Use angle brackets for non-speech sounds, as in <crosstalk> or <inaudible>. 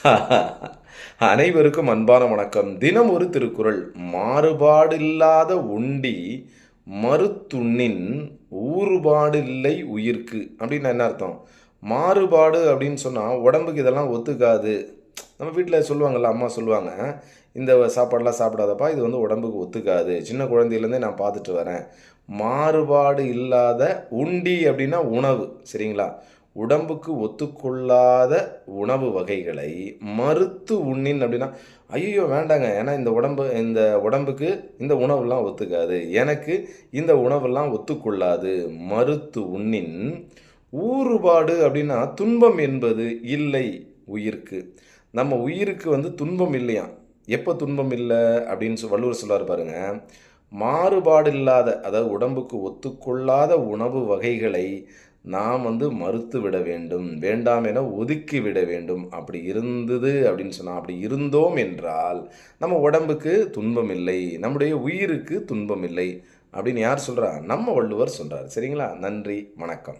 <laughs> அனைவருக்கும் அன்பான வணக்கம். தினம் ஒரு திருக்குறள். மாறுபாடில்லாத உண்டி மறுத்துண்ணின் ஊறுபாடு இல்லை உயிர்க்கு. அப்படின்னு என்ன அர்த்தம்? மாறுபாடு அப்படின்னு சொன்னால் உடம்புக்கு இதெல்லாம் ஒத்துக்காது. நம்ம வீட்டில் சொல்லுவாங்கள்ல அம்மா சொல்லுவாங்க இந்த சாப்பாடெல்லாம் சாப்பிடாதப்பா இது வந்து உடம்புக்கு ஒத்துக்காது. சின்ன குழந்தையிலேருந்தே நான் பார்த்துட்டு வரேன். மாறுபாடு இல்லாத உண்டி அப்படின்னா உணவு சரிங்களா? உடம்புக்கு ஒத்துக்கொள்ளாத உணவு வகைகளை மறுத்து உண்ணின் அப்படின்னா ஐயோ வேண்டாங்க. ஏன்னா இந்த உடம்பு இந்த உடம்புக்கு இந்த உணவெல்லாம் ஒத்துக்காது. எனக்கு இந்த உணவெல்லாம் ஒத்துக்கொள்ளாது. மறுத்து உண்ணின் ஊறுபாடு அப்படின்னா துன்பம் என்பது இல்லை உயிருக்கு. நம்ம உயிருக்கு வந்து துன்பம் இல்லையாம் எப்போ துன்பம் இல்லை அப்படின்னு சொல் வள்ளுவர் சொல்லார் பாருங்க. மாறுபாடு இல்லாத அதாவது உடம்புக்கு ஒத்துக்கொள்ளாத உணவு வகைகளை நாம் வந்து மறுத்து விட வேண்டும் வேண்டாம் என ஒதுக்கி விட வேண்டும். அப்படி இருந்தது அப்படின்னு சொன்னால் அப்படி இருந்தோம் என்றால் நம்ம உடம்புக்கு துன்பம் இல்லை நம்முடைய உயிருக்கு துன்பம் இல்லை அப்படின்னு யார் சொல்கிறா நம்ம வள்ளுவர் சொல்கிறார் சரிங்களா? நன்றி வணக்கம்.